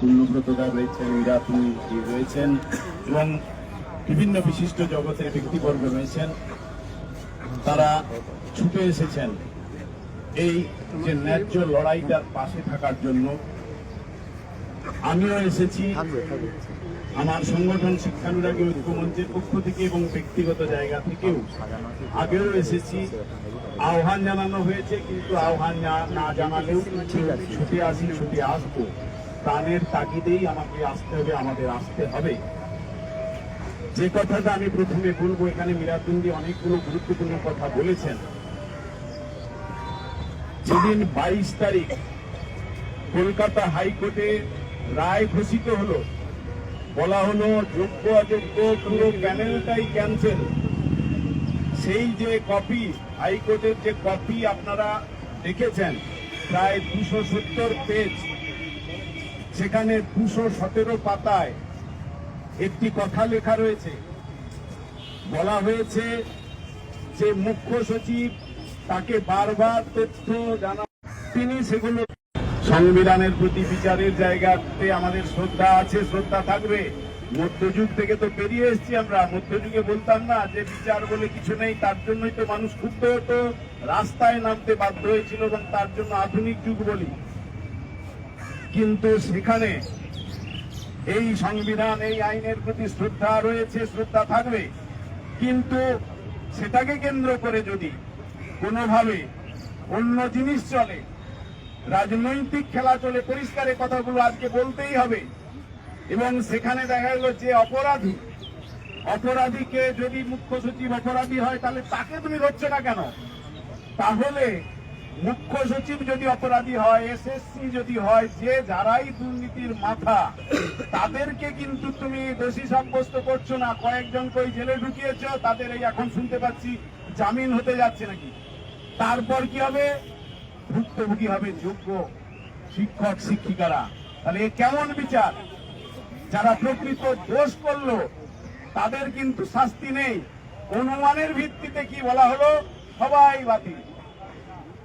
পূর্ণব্রতদা রয়েছেন ইরাতুল রয়েছেন এবং বিভিন্ন বিশিষ্ট জগতের ব্যক্তিবর্গ রয়েছেন। তারা ছুটে এসেছেন এই যে ন্যায্য লড়াইটার পাশে থাকার জন্য। আমিও এসেছি। আমার সংগঠন শিক্ষানুরাগী ঐক্যমঞ্চের পক্ষ থেকে এবং ব্যক্তিগত জায়গা থেকেও আগেও এসেছি। আহ্বান জানানো হয়েছে কিন্তু আহ্বান না- না জানালেও ছুটে আসি ছুটে আসব। প্রাণের তাগিদেই আমাকে আসতে হবে, আমাদের আসতে হবে। যে কথাটা আমি প্রথমে বলব, এখানে মিরাতুন্দি অনেকগুলো গুরুত্বপূর্ণ কথা বলেছেন। যেদিন বাইশ তারিখ কলকাতা হাইকোর্টে রায় ঘোষিত হলো, বলা হলো যোগ্য অযোগ্য পুরো প্যানেলটাই ক্যান্সেল সেই যে কপি, হাইকোর্টের যে কপি আপনারা দেখেছেন, প্রায় দুশো সত্তর পেজ সেখানে দুশো সতেরো পাতায় একটি কথা লেখা রয়েছে। বলা হয়েছে যে মুখ্য সচিব তাকে বারবার তথ্য জানা তিনি সেগুলো সংবিধানের প্রতি বিচারের জায়গাতে আমাদের শ্রদ্ধা আছে, শ্রদ্ধা থাকবে। মধ্যযুগ থেকে তো বেরিয়ে এসেছি আমরা। মধ্যযুগে বলতাম না যে বিচার বলে কিছু নেই, তার জন্যই তো মানুষ ক্ষুব্ধ হতো, রাস্তায় নামতে বাধ্য হয়েছিল এবং তার জন্য আধুনিক যুগ বলি। কিন্তু সেখানে এই সংবিধান, এই আইনের প্রতি শ্রদ্ধা রয়েছে, শ্রদ্ধা থাকবে। কিন্তু সেটাকে কেন্দ্র করে যদি কোনোভাবে অন্য জিনিস চলে, রাজনৈতিক খেলা চলে, পরিষ্কারের কথাগুলো আজকে বলতেই হবে। এবং সেখানে দেখা গেল যে অপরাধী, অপরাধীকে যদি মুখ্য সচিব অপরাধী হয়, তাহলে তাকে তুমি ধরছো না কেন? তাহলে মুখ্য সচিব যদি অপরাধী হয় এসএসসি যদি হয়, যে যারাই দুর্নীতির মাথা, তাদেরকে কিন্তু তুমি দোষী সাব্যস্ত করছ না। কয়েকজন কই জেলে ঢুকিয়েছ, তাদের এই এখন শুনতে পাচ্ছি জামিন হতে যাচ্ছে নাকি? তারপর কি হবে? ভুক্তভোগী হবে যোগ্য শিক্ষক, শিক্ষিকারা। তাহলে এ কেমন বিচার? যারা প্রকৃত দোষ করল, তাদের কিন্তু শাস্তি নেই। অনুমানের ভিত্তিতে কি বলা হলো? সবাই বাতিল।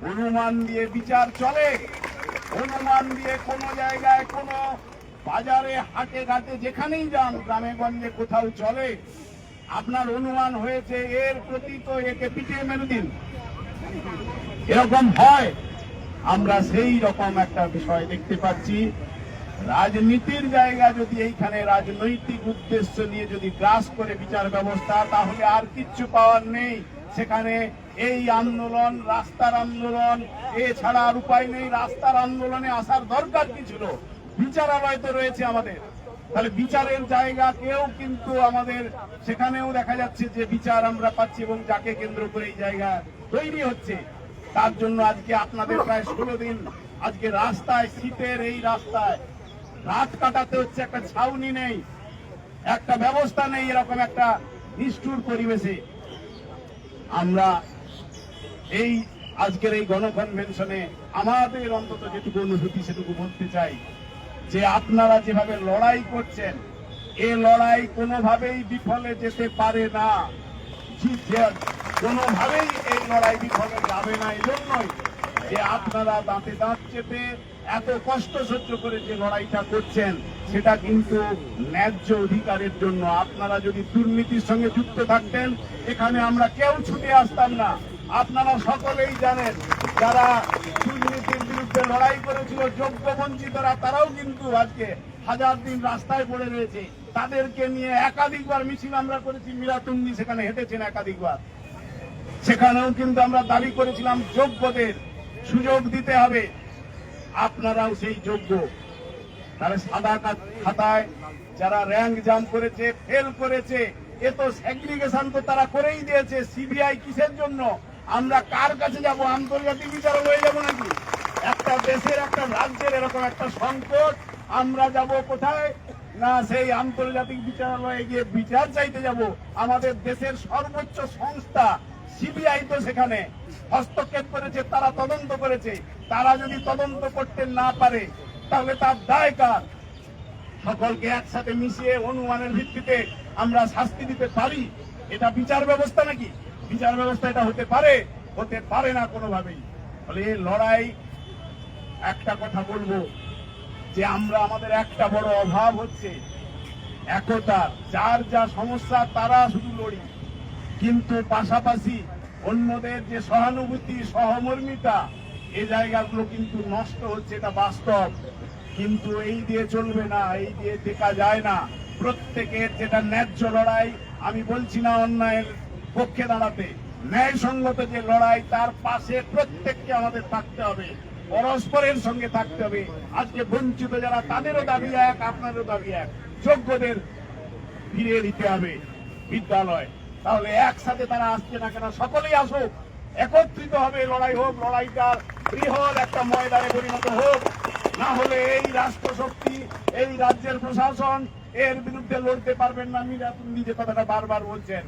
অনুমান দিয়ে বিচার চলে। অনুমান দিয়ে কোনো জায়গায়, কোনো বাজারে, হাটে, ঘাটে, যেখানেই যান, গ্রামে, গঞ্জে, কোথাও চলে। আপনার অনুমান হয়েছে, এর প্রতি তো একে পিটিয়ে মেরে দিন। এরকম হয়। আমরা সেই রকম একটা বিষয় দেখতে পাচ্ছি। রাজনীতির জায়গা যদি এইখানে রাজনৈতিক উদ্দেশ্য নিয়ে যদি গ্রাস করে বিচার ব্যবস্থা, তাহলে আর কিচ্ছু পাওয়ার নেই। সেখানে এই আন্দোলন, রাস্তার আন্দোলন, এছাড়া আর উপায় নেই। রাস্তার আন্দোলনে আসার দরকার কি ছিল? বিচারালয় তো রয়েছে আমাদের। তাহলে বিচারের জায়গা কেউ কিন্তু আমাদের, সেখানেও দেখা যাচ্ছে যে বিচার আমরা পাচ্ছি এবং যাকে কেন্দ্র করে এই জায়গা তৈরি হচ্ছে। তার জন্য আজকে আপনাদের প্রায় ষোলো দিন আজকে রাস্তায়, শীতের এই রাস্তায়, রাত কাটাতে হচ্ছে, একটা ছাউনি নেই, একটা ব্যবস্থা নেই, এরকম একটা নিষ্ঠুর পরিবেশে। আমরা এই আজকের এই গণকনভেনশনে আমাদের অন্তত যেটুকু অনুভূতি, সেটুকু বলতে চাই যে আপনারা যেভাবে লড়াই করছেন, এ লড়াই কোনোভাবেই বিফলে যেতে পারে না। কোনোভাবেই এই লড়াই বিফলে যাবে না, এই জন্যই যে আপনারা দাঁতে দাঁত চেপে এত কষ্ট সহ্য করে যে লড়াইটা করছেন, সেটা কিন্তু ন্যায্য অধিকারের জন্য। আপনারা যদি দুর্নীতির সঙ্গে যুক্ত থাকতেন, এখানে আমরা কেউ ছুটে আসতাম না। আপনারা সকলেই জানেন, যারা দুর্নীতির বিরুদ্ধে লড়াই করেছিল যোগ্য বঞ্চিতরা তারাও কিন্তু আজকে হাজার দিন রাস্তায় পড়ে রয়েছে। তাদেরকে নিয়ে একাধিকবার মিছিল আমরা করেছি মিরাতুন্দি সেখানে হেঁটেছেন একাধিকবার। সেখানেও কিন্তু আমরা দাবি করেছিলাম, যোগ্যদের সুযোগ দিতে হবে। আপনারাও সেই যোগ্য। তাহলে সাদা খাতায় যারা র্যাঙ্ক জাম করেছে ফেল করেছে, এ তো সেগ্রিগেশন তো তারা করেই দিয়েছে। সিবিআই কিসের জন্য? আমরা কার কাছে যাব? আন্তর্জাতিক বিচার হয়ে যাব নাকি? একটা দেশের, একটা রাজ্যের এরকম একটা সংকট। আমরা যাব কোথায়? না, সেই আন্তর্জাতিক বিচারালয়ে গিয়ে বিচার চাইতে যাব। আমাদের দেশের সর্বোচ্চ সংস্থা সিবিআই তো সেখানে হস্তক্ষেপ করেছে, তারা তদন্ত করেছে। তারা যদি তদন্ত করতে না পারে, তাহলে তার দায় কার? সকলকে একসাথে মিশিয়ে অনুমানের ভিত্তিতে আমরা শাস্তি দিতে পারি? এটা বিচার ব্যবস্থা নাকি? বিচার ব্যবস্থা এটা হতে পারে? হতে পারে না কোনোভাবেই। ফলে এই লড়াই, একটা কথা বলব, যে আমরা আমাদের একটা বড় অভাব হচ্ছে একতার যার যা সমস্যা, তারা শুধু লড়ি। কিন্তু পাশাপাশি অন্যদের যে সহানুভূতি, সহমর্মিতা, এ জায়গাগুলো কিন্তু নষ্ট হচ্ছে, এটা বাস্তব। কিন্তু এই দিয়ে চলবে না, এই দিয়ে দেখা যায় না। প্রত্যেকের যেটা ন্যায্য লড়াই, আমি বলছি না অন্যায়ের পক্ষে দাঁড়াতে, ন্যায়সঙ্গত যে লড়াই, তার পাশে প্রত্যেককে আমাদের থাকতে হবে। পরস্পরের সঙ্গে থাকতে হবে। আজকে বঞ্চিত যারা, তাদেরও দাবি এক আপনারও দাবি এক। যোগ্যদের ফিরিয়ে দিতে হবে বিদ্যালয়। তাহলে একসাথে তারা আসছে না কেন? সকলেই আসুক। একত্রিত হবে, লড়াই হোক, লড়াইটা বৃহৎ একটা ময়দানে পরিণত হোক। না হলে এই রাষ্ট্র শক্তি এই রাজ্যের প্রশাসন এর বিরুদ্ধে লড়তে পারবেন না। নিজে কথাটা বারবার বলছেন।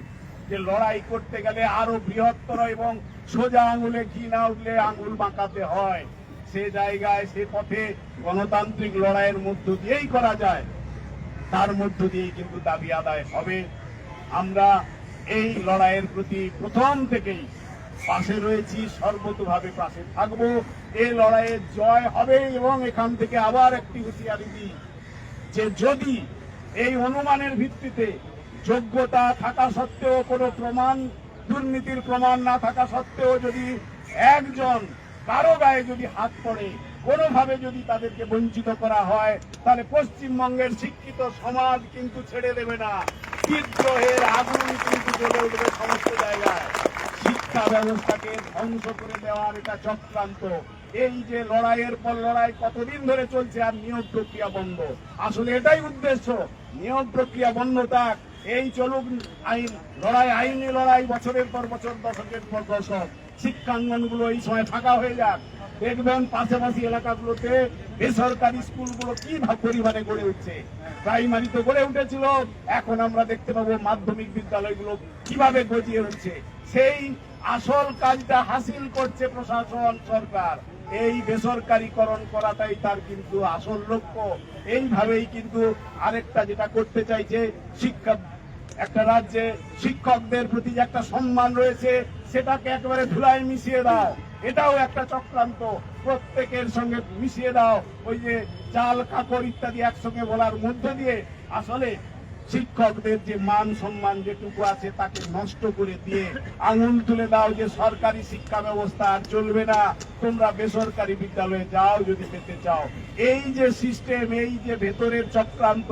যে লড়াই করতে গেলে আরও বৃহত্তর এবং সোজা আঙুলে ঘি না উঠলে আঙুল বাঁকাতে হয়। সে জায়গায়, সে পথে গণতান্ত্রিক লড়াইয়ের মধ্য দিয়েই করা যায়। তার মধ্য দিয়ে কিন্তু দাবি আদায় হবে। আমরা এই লড়াইয়ের প্রতি প্রথম থেকেই পাশে রয়েছি, সর্বতভাবে পাশে থাকব। এই লড়াইয়ে জয় হবে এবং এখান থেকে আবার একটি হুঁশিয়ারি দিই যে যদি এই অনুমানের ভিত্তিতে যোগ্যতা থাকা সত্ত্বেও কোনো প্রমাণ, দুর্নীতির প্রমাণ না থাকা সত্ত্বেও যদি একজন কারও গায়ে যদি হাত পড়ে, কোনোভাবে যদি তাদেরকে বঞ্চিত করা হয়, তাহলে পশ্চিমবঙ্গের শিক্ষিত সমাজ কিন্তু ছেড়ে দেবে না। বিদ্রোহের আগুন কিন্তু জ্বলে উঠবে সমস্ত জায়গায়। শিক্ষা ব্যবস্থাকে ধ্বংস করে দেওয়ার এটা চক্রান্ত। এই যে লড়াইয়ের পর লড়াই কতদিন ধরে চলছে আর নিয়োগ প্রক্রিয়া বন্ধ। আসলে এটাই উদ্দেশ্য। নিয়োগ প্রক্রিয়া বন্ধ থাক। এই চলুক আইন, লড়াই আইনি লড়াই, বছরের পর বছর, দশকের পর দশক। শিক্ষাঙ্গনগুলো এই সময় ফাঁকা হয়ে যাক। দেখবেন পাশাপাশি এলাকাগুলোতে বেসরকারি স্কুলগুলো কি পরিমাণে গড়ে উঠছে। প্রাইমারি তো গড়ে উঠেছিল। এখন আমরা দেখতে পাবো মাধ্যমিক বিদ্যালয়গুলো কীভাবে গজিয়ে উঠছে। সেই আসল কাজটা হাসিল করছে প্রশাসন সরকার। এই বেসরকারীকরণ করাটাই তার কিন্তু আসল লক্ষ্য। এইভাবেই কিন্তু আরেকটা যেটা করতে চাইছে শিক্ষা একটা রাজ্যে শিক্ষকদের প্রতি যে একটা সম্মান রয়েছে, সেটাকে একেবারে ধুলায় মিশিয়ে দাও। এটাও একটা চক্রান্ত। প্রত্যেকের সঙ্গে মিশিয়ে দাও। ওই যে চাল কাকর ইত্যাদি একসঙ্গে বলার মধ্য দিয়ে আসলে শিক্ষকদের যে মান সম্মান যেটুকু আছে, তাকে নষ্ট করে দিয়ে আঙুল তুলে দাও যে সরকারি শিক্ষা ব্যবস্থা আর চলবে না। তোমরা বেসরকারি বিদ্যালয়ে যাও যদি পেতে চাও। এই যে সিস্টেম এই যে ভেতরের চক্রান্ত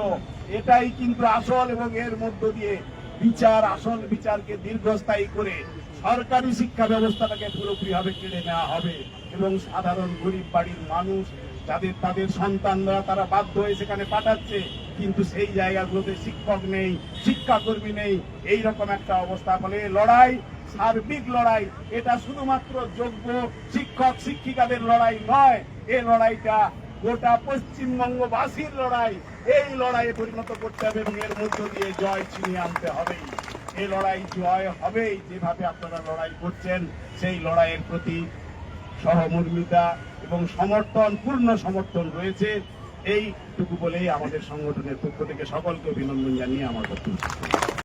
এটাই কিন্তু আসল এবং এর মধ্য দিয়ে বিচার, আসল বিচারকে দীর্ঘস্থায়ী করে সরকারি শিক্ষা ব্যবস্থাটাকে পুরোপুরিভাবে কেড়ে নেওয়া হবে এবং সাধারণ গরিব বাড়ির মানুষ যাদের, তাদের সন্তানরা তারা বাধ্য হয়ে সেখানে পাঠাচ্ছে, কিন্তু সেই জায়গাগুলোতে শিক্ষক নেই, শিক্ষাকর্মী নেই। এই রকম একটা অবস্থা। ফলে লড়াই, সার্বিক লড়াই, এটা শুধুমাত্র যোগ্য শিক্ষক, শিক্ষিকাদের লড়াই নয়। এই লড়াইটা গোটা পশ্চিমবঙ্গবাসীর লড়াই। এই লড়াইয়ে পরিণত করতে হবে এবং এর মধ্য দিয়ে জয় ছিনিয়ে আনতে হবে এই লড়াই জয় হবেই, যেভাবে আপনারা লড়াই করছেন, সেই লড়াইয়ের প্রতি সহমর্মিতা এবং সমর্থন, পূর্ণ সমর্থন রয়েছে এইটুকু বলেই আমাদের সংগঠনের পক্ষ থেকে সকলকে অভিনন্দন জানিয়ে আমার বক্তব্য।